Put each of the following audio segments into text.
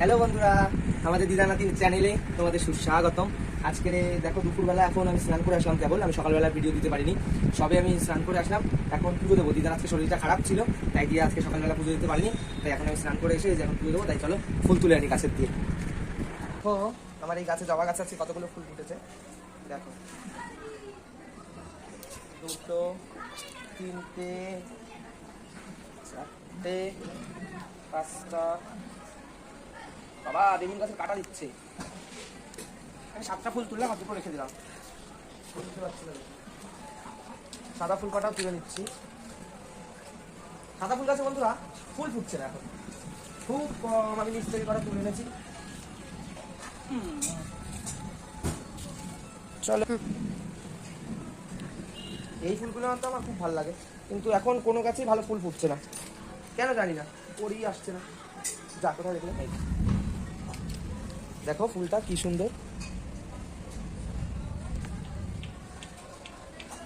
Hello বন্ধুরা, আমাদের দিদানাতি চ্যানেলে তোমাদের সুস্বাগতম। আজকে দেখো, দুপুরবেলা এখন আমি স্নান করে আসলাম কেবল, আমি সকালবেলা ভিডিও দিতে পারিনি। সবে আমি স্নান করে আসলাম, এখন পুজো দেবো। দিদার আজকে শরীরটা খারাপ ছিল, তাই দিয়ে আজকে সকালবেলা পুজো দিতে পারিনি। তাই এখন আমি স্নান করে এসে যে এখন পুজো দেবো, তাই চলো, ফুল তুলে আনি গাছের দিয়ে। দেখো, আমার এই গাছে জবা গাছ আছে, কতগুলো ফুল ফুটেছে? দেখো। দুটো, তিনটে, চারটে, পাঁচটা বাবা, বেগুন গাছে কাটা দিচ্ছে। আমি সাতটা ফুল তুললাম, আর দুটো রেখে দিলাম। সাদা ফুল কাটাও তুলে নিচ্ছি। সাদা ফুল গাছে বন্ধুরা, ফুল ফুটছে না এখন। খুব কম আমি নিচ থেকে করা তুলে এনেছি। চলো। এই ফুলগুলো তো আমার খুব ভালো লাগে। কিন্তু এখন কোনো গাছেই ভালো ফুল ফুটছে না। কেন জানি না করেই আসছে না। যা, কোথায় দেখলে। দেখো ফুলটা কি সুন্দর।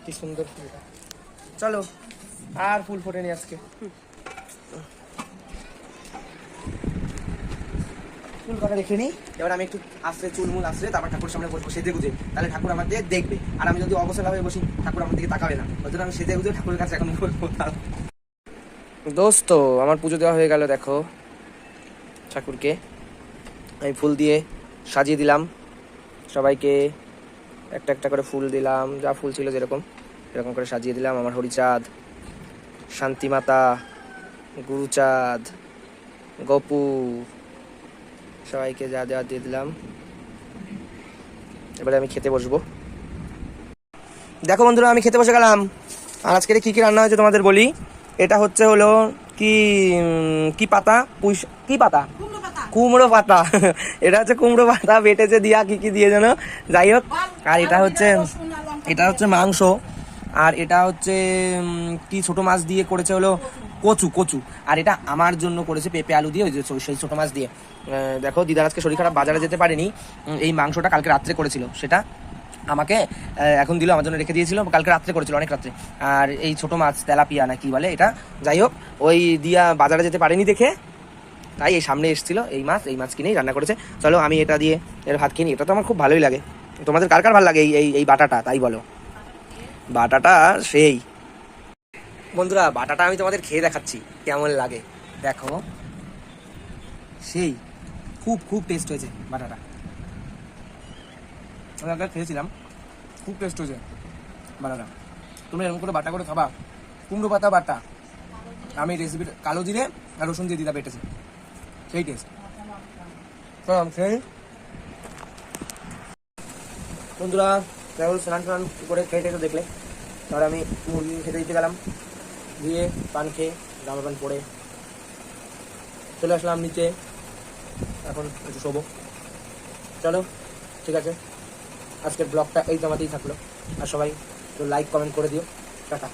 কি সুন্দর ফুলটা। চলো, আর ফুল ফোটেনি আজকে। ফুল কটা রেখে নিই এবার আমি একটু আসলে চুলমুল আসলে তারপর ঠাকুর সামনে বসবো, সেজে গুজে। তাহলে ঠাকুর আমার দিকে দেখবে। আর আমি যদি অবসর ভাবে বসি, ঠাকুর আমার দিকে তাকাবে না। ওই জন্য আমি সেজে গুজে ঠাকুরের কাছে এখন বসবো দোস্ত, আমার পুজো দেওয়া হয়ে গেল, দেখো। ঠাকুরকে। আমি ফুল দিয়ে সাজিয়ে দিলাম। সবাইকে একটা একটা করে ফুল দিলাম, যা ফুল ছিল যেরকম, এরকম করে সাজিয়ে দিলাম। আমার হরিচাঁদ, শান্তিমাতা, গুরুচাঁদ, গপু, সবাইকে যা দেওয়া দিয়ে দিলাম। এবারে আমি খেতে বসবো। দেখো বন্ধুরা, আমি খেতে বসে গেলাম। আর আজকের কী কী রান্না হয়েছে তোমাদের বলি? এটা হচ্ছে হলো কি কি পাতা? পুঁই কি পাতা? কুমড়ো পাতা। এটা হচ্ছে কুমড়ো পাতা বেটেছে দিয়া কি কি দিয়ে যেন। যাই হোক, আর এটা হচ্ছে এটা হচ্ছে মাংস। আর এটা হচ্ছে কি ছোট মাছ দিয়ে করেছে হলো কচু কচু। আর এটা আমার জন্য করেছে পেঁপে আলু দিয়ে, ওই যে সেই ছোটো মাছ দিয়ে। দেখো, দিদার আজকে শরীর খারাপ, বাজারে যেতে পারেনি। এই মাংসটা কালকে রাত্রে করেছিল। সেটা আমাকে এখন দিল, আমার জন্য রেখে দিয়েছিল, কালকে রাত্রে করেছিল, অনেক রাত্রে। আর এই ছোট মাছ, তেলাপিয়া না কি বলে এটা? যাই হোক, ওই দিয়া বাজারে যেতে পারেনি দেখে। তাই এই সামনে এসেছিল এই মাছ এই মাছ কিনেই রান্না করেছে। চলো আমি এটা দিয়ে এর ভাত কিনি এটা তো আমার খুব ভালোই লাগে। তোমাদের কার কার ভালো লাগে এই এই বাটাটা? তাই বলো। বাটাটা সেই। বন্ধুরা, বাটাটা আমি তোমাদের খেয়ে দেখাচ্ছি, কেমন লাগে। দেখো। সেই। খুব খুব টেস্ট হয়েছে বাটাটা। আমি একবার খেয়েছিলাম। খুব টেস্ট হয়েছে বাটাটা। তুমি এরকম করে বাটা করে খাবা। কুমড়ো পাতা বাটা। আমি রেসিপিটা কালো জিরে আর রসুন দিয়ে দিদা বেটেছে সেই টেস্ট তো বন্ধুরা কেবল স্নান টান করে খেয়ে টেয়ে দেখলে। তারপরে আমি মুরগি খেতে দিতে গেলাম। দিয়ে পান খেয়ে, জামা প্যান্ট পরে চলে আসলাম নিচে। এখন একটু শোবো। চলো, ঠিক আছে। আজকের ব্লগটা এই জমাতেই থাকল। আর সবাই একটু লাইক কমেন্ট করে দিও। টাটা।